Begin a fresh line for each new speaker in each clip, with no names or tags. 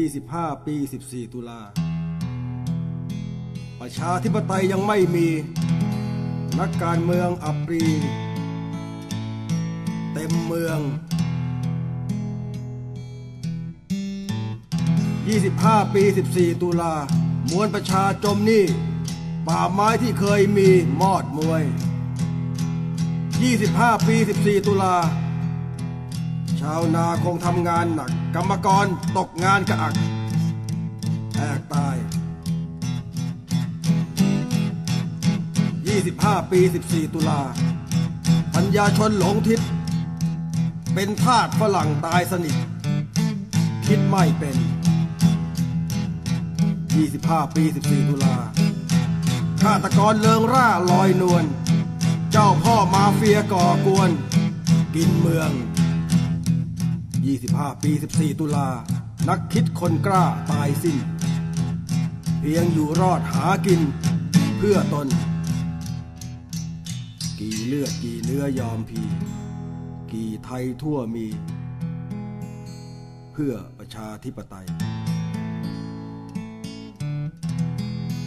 25 ปี 14 ตุลา ประชาธิปไตยยังไม่มี นักการเมืองอัปรี เต็มเมือง 25 ปี 14 ตุลามวลประชาจมหนี่ ป่าไม้ที่เคยมีมอดมวย 25 ปี 14 ตุลา ชาวนาคงทำงานหนัก กรรมกรตกงานกระอักแอกตาย 25 ปี 14 ตุลา ปัญญาชนหลงทิศ เป็นทาสฝรั่งตายสนิท คิดไม่เป็น 25 ปี 14 ตุลาฆาตกรเลิงร่าลอยนวล เจ้าพ่อมาเฟียก่อกวน กินเมือง 25 ปี 14 ตุลา นักคิดคนกล้าตายสิ้น เพียงอยู่รอดหากิน เพื่อตน กี่เลือดกี่เนื้อยอมพี กี่ไทยทั่วมี เพื่อประชาธิปไตย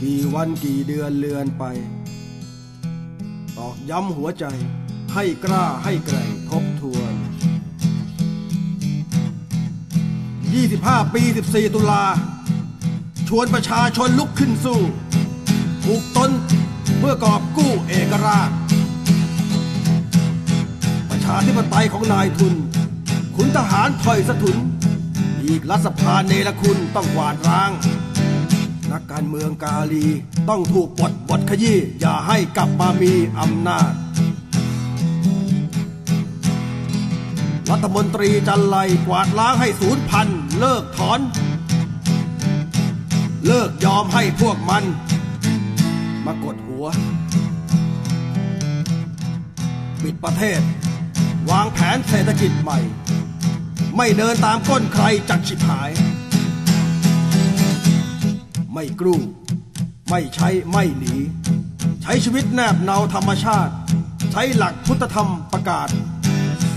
กี่วันกี่เดือนเลือนไปตอกย้ำหัวใจให้กล้าให้แกร่งทบทวน 25 ปี 14 ตุลา ชวนประชาชนลุกขึ้นสู้ผูกตนเพื่อกอบกู้เอกราช ประชาธิปไตยของนายทุน ขุนทหารถอยสะทุน อีกรัฐสภาเนรคุณต้องกวาดร้าง นักการเมืองกาลีต้องถูกปลดบทขยี้อย่าให้กลับมามีอำนาจรัฐมนตรีจันไลกวาดล้างให้ศูนย์พัน เลิกถอน เลิกยอมให้พวกมัน มากดหัว ปิดประเทศ วางแผนเศรษฐกิจใหม่ ไม่เดินตามก้นใครจักฉิบหาย ไม่กรูไม่ใช้ไม่หนี ใช้ชีวิตแนบเนาธรรมชาติ ใช้หลักพุทธธรรมประกาศ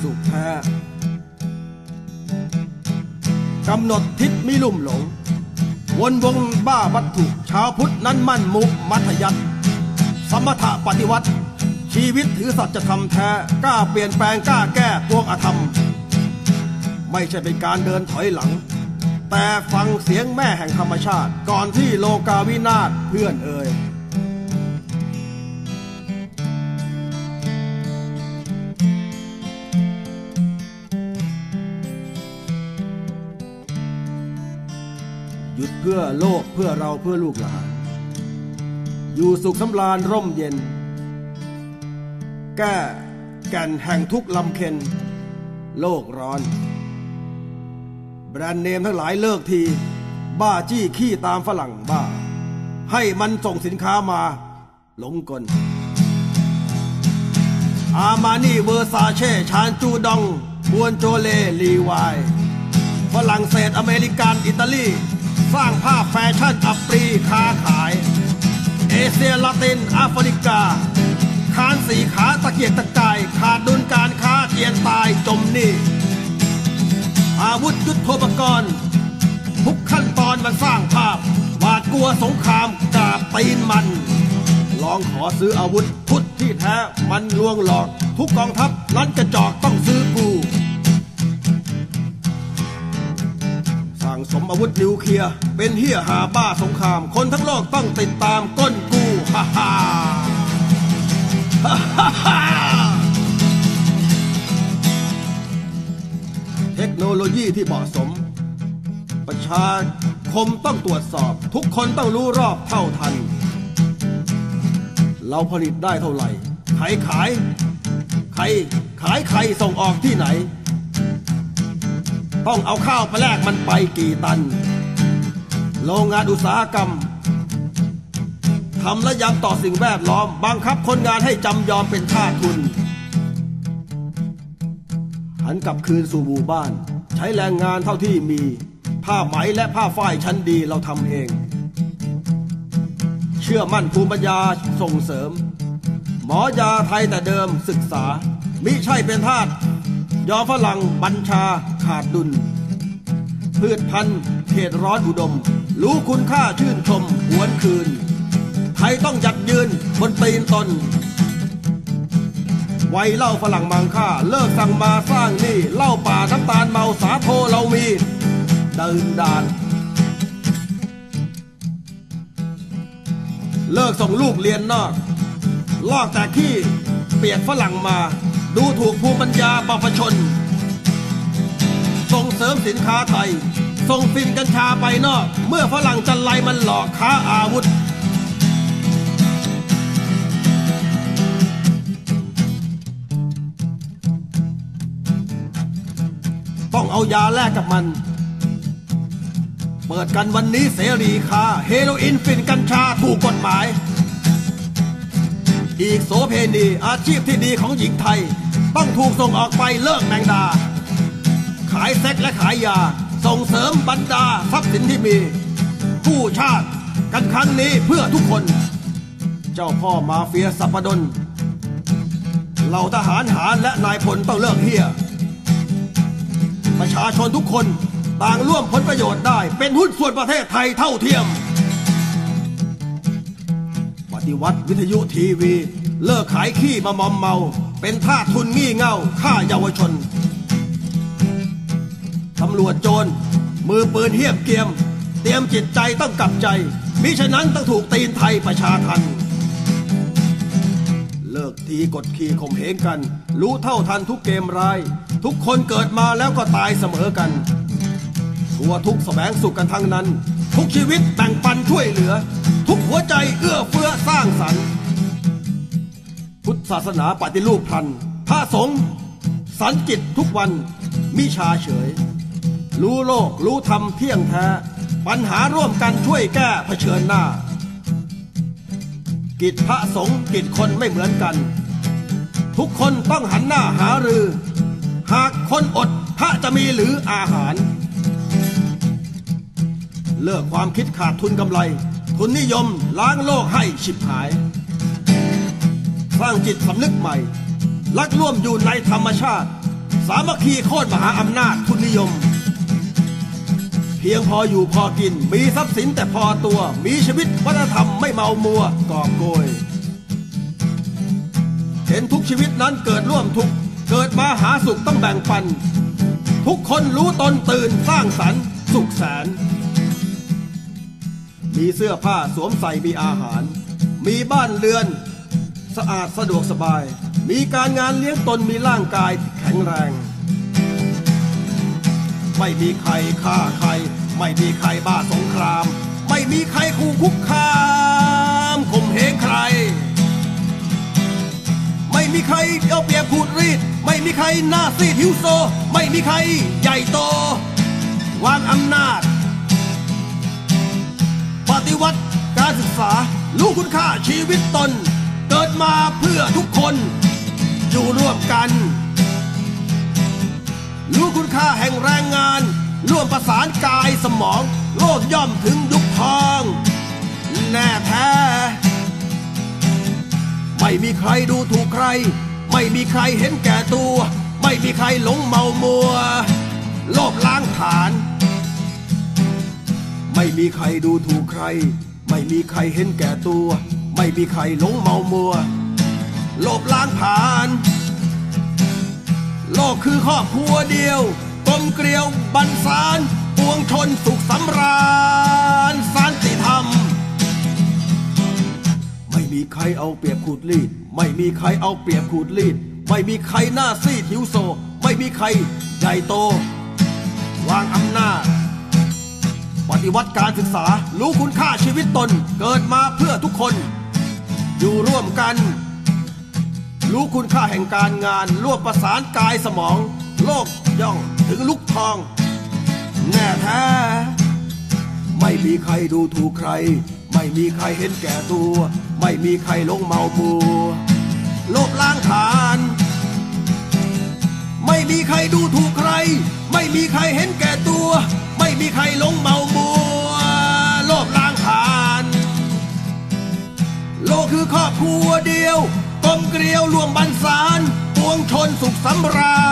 สุขแท้ กำหนดทิศมิลุ่มหลง วนวงบ้าวัตถุชาวพุทธนั้นมั่นมุกมัธยัติสมถะปฏิวัติ ชีวิตถือสัจธรรมแท้กล้าเปลี่ยนแปลงกล้าแก้พวกอธรรม ไม่ใช่เป็นการเดินถอยหลัง แต่ฟังเสียงแม่แห่งธรรมชาติ ก่อนที่โลกาวินาศเพื่อนเอ่ย พื่อโลกเพื่อเราเพื่อลูกหลาน อยู่สุขสำราญร่มเย็น แก้แก่นแห่งทุกลำเค็น โลกร้อน แบรนด์เนมทั้งหลายเลิกที บ้าจี้ขี้ตามฝรั่งบ้า ให้มันส่งสินค้ามาหลงกล อามานี่เวอร์ซาเช่ชานจูดองบวนโจเล ลีวาย ฝรั่งเศสอเมริกัน อิตาลี สร้างภาพแฟชั่นอัปรีค้าขาย เอเชียลาตินแอฟริกา คานสีขาตะเกียกตะกาย ขาดดุลการค้าเกียนตายจมหนี่อาวุธยุทโธปกรณ์ ทุกขั้นตอนมันสร้างภาพหวาดกลัวสงครามกาบตีนมัน ลองขอซื้ออาวุธพุทธที่แท้มันลวงหลอก ทุกกองทัพลันกระจอกต้องซื้อกู สมอาวุธนิวเคลียร์เป็นเฮียหาบ้าสงคราม คนทั้งโลกต้องติดตามก้นกูฮ่าฮ่าฮ่าฮ่าฮ่าเทคโนโลยีที่เหมาะสม ประชาคมต้องตรวจสอบ ทุกคนต้องรู้รอบเท่าทัน เราผลิตได้เท่าไหร่ ใครขาย ใครขายใครส่งออกที่ไหน ต้องเอาข้าวไปแลกมันไปกี่ตัน โรงงานอุตสาหกรรมทำและยังต่อสิ่งแวดล้อม บังคับคนงานให้จำยอมเป็นทาสทุน หันกลับคืนสู่หมู่บ้าน ใช้แรงงานเท่าที่มี ผ้าไหมและผ้าฝ้ายชั้นดีเราทำเอง เชื่อมั่นภูมิปัญญาส่งเสริม หมอยาไทยแต่เดิมศึกษา มิใช่เป็นทาสยอมฝรั่งบัญชา ขาดดุล พืชพันธุ์เขตร้อนอุดม รู้คุณค่าชื่นชมหวนคืนไทยต้องยัดยืนบนตีนตนไว้เหล่าฝรั่งมังค่า เลิกสั่งมาสร้างนี่เหล้าป่าน้ำตาลเมาสาโทเรามีเดินดาน เลิกส่งลูกเรียนนอก ลอกแต่ขี้เปียกฝรั่งมา ดูถูกภูมิปัญญาปปชน ส่งเสริมสินค้าไทย ส่งฟินกัญชาไปนอก เมื่อฝรั่งจันไลมันหลอกค้าอาวุธ ต้องเอายาแลกกับมัน เปิดกันวันนี้เสรีค้าเฮโรอีนฟินกัญชาถูกกฎหมาย อีกโสเพณีอาชีพที่ดีของหญิงไทย ต้องถูกส่งออกไปเลิกแมงดา ขายเซ็กและขายยา ส่งเสริมบรรดาทรัพย์สินที่มีผู้ชาติกันครั้งนี้เพื่อทุกคน เจ้าพ่อมาเฟียสัปดนเหล่าทหารหารและนายพลต้องเลิกเฮียประชาชนทุกคนต่างร่วมผลประโยชน์ได้เป็นหุ้นส่วนประเทศไทยเท่าเทียม ปฏิวัติวิทยุทีวี เลิกขายขี้มามอมเมา เป็นท่าทุนงี่เง่าฆ่าเยาวชน ตำรวจโจร มือปืนเฮี้ยมเกียม เตรียมจิตใจต้องกลับใจ มิฉะนั้นต้องถูกตีนไทยประชาทัน เลิกทีกดขี่ข่มเหงกัน รู้เท่าทันทุกเกมร้าย ทุกคนเกิดมาแล้วก็ตายเสมอกันกลัวทุกข์แสวงสุขกันทั้งนั้น ทุกชีวิตแบ่งปันช่วยเหลือ ทุกหัวใจเอื้อเฟื้อสร้างสรรค์ พุทธศาสนาปฏิรูปพลันพระสงฆ์สันกิจทุกวันมิชาเฉย รู้โลกรู้ธรรมเที่ยงแท้ ปัญหาร่วมกันช่วยแก้เผชิญหน้า กิจพระสงฆ์กิจคนไม่เหมือนกัน ทุกคนต้องหันหน้าหารือ หากคนอดพระจะมีหรืออาหาร เลิกความคิดขาดทุนกำไร ทุนนิยมล้างโลกให้ฉิบหายสร้างจิตสำนึกใหม่ รักร่วมอยู่ในธรรมชาติ สามัคคีโคตรมหาอำนาจทุนนิยม เพียงพออยู่พอกิน มีทรัพย์สินแต่พอตัว มีชีวิตวัฒนธรรมไม่เมามัวกอบโกย เห็นทุกชีวิตนั้นเกิดร่วมทุกเกิดมาหาสุขต้องแบ่งปัน ทุกคนรู้ตนตื่นสร้างสรรค์สุขแสน มีเสื้อผ้าสวมใส่มีอาหาร มีบ้านเรือน สะอาดสะดวกสบาย มีการงานเลี้ยงตนมีร่างกายแข็งแรง ไม่มีใครฆ่าใคร ไม่มีใครบ้าสงคราม ไม่มีใครขู่คุกคามข่มเหงใคร ไม่มีใครเอาเปรียบขูดรีด ไม่มีใครหน้าซีดหิวโซ ไม่มีใครใหญ่โต วางอำนาจ ปฏิวัติการศึกษารู้คุณค่าชีวิตตน เกิดมาเพื่อทุกคน อยู่ร่วมกัน คุณค่าแห่งแรงงาน ร่วมประสานกายสมอง โลกย่อมถึงยุคทอง แน่แท้ ไม่มีใครดูถูกใคร ไม่มีใครเห็นแก่ตัว ไม่มีใครหลงเมามัว โลภล้างฐานไม่มีใครดูถูกใคร ไม่มีใครเห็นแก่ตัว ไม่มีใครหลงเมามัว โลบล้างผ่าน กคือครอบครัวเดียวกลมเกลียวบรรสารปวงชนสุขสำราญสันติธรรม ไม่มีใครเอาเปรียบขูดรีด ไม่มีใครเอาเปรียบขูดรีด ไม่มีใครหน้าซีดหิวโซ ไม่มีใครใหญ่โต วางอำนาจ ปฏิวัติการศึกษารู้คุณค่าชีวิตตนเกิดมาเพื่อทุกคน อยู่ร่วมกัน รู้คุณค่าแห่งการงานร่วมประสานกายสมอง โลกย่องถึงลุกทอง แน่แท้ไม่มีใครดูถูกใคร ไม่มีใครเห็นแก่ตัว ไม่มีใครหลงเมามัวโลบล้างฐาน ไม่มีใครดูถูกใคร ไม่มีใครเห็นแก่ตัว ไม่มีใครหลงเมามัวโลบล้างฐาน โลกคือครอบครัวเดียว กลมเกลียวรวมบรรสารปวงชนสุขสำราญ